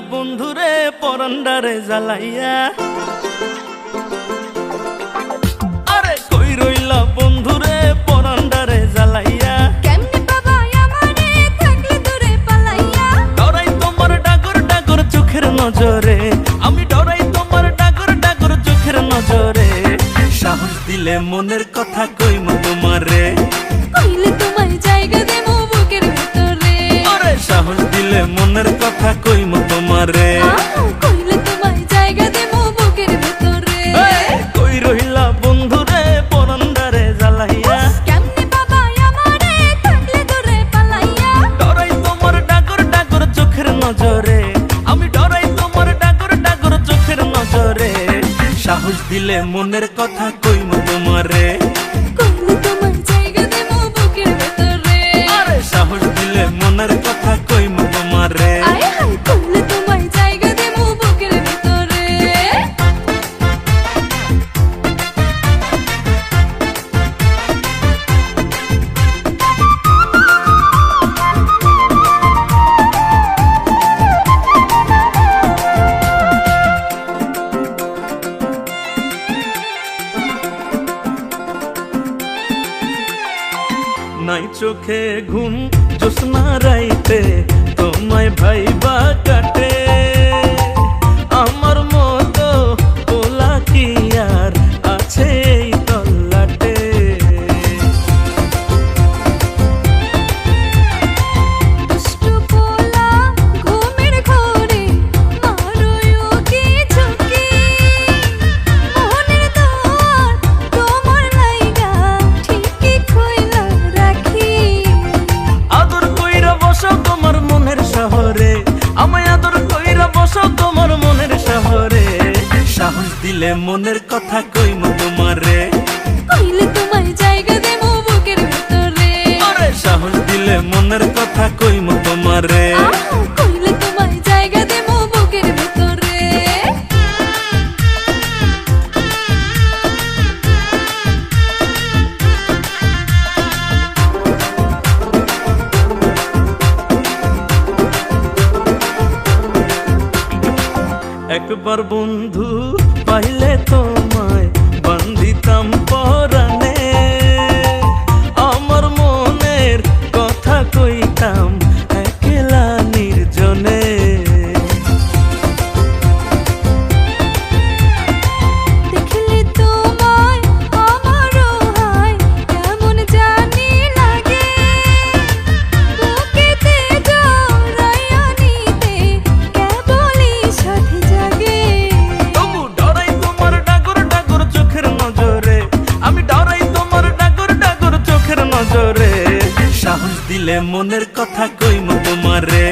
বন্ধুরে বন্ধুরে পরন্ডারে জ্বালাইয়া। নজরে। আমি ডরাই তোমার ডাগর ডাগর চোখের নজরে। সাহস দিলে মনের কথা কইম তোমারে। কইলে তোমার জায়গা দেবো বুকের ভিতরে। আরে সাহস দিলে মনের কথা কইম সাহস দিলে মনের কথা কইম তোমারে। নাই চোখে ঘুম জোসনা রাইতে কইলে মনের কথা কইমু তোমারে। কইলে তোমায় জায়গা দেবো বুকের ভিতরে। সাহস দিলে মনের কথা কই কইমু তোমারে। एक बार बंधु पहले तो मैं बंदितम মনের কথা কইম তোমারে।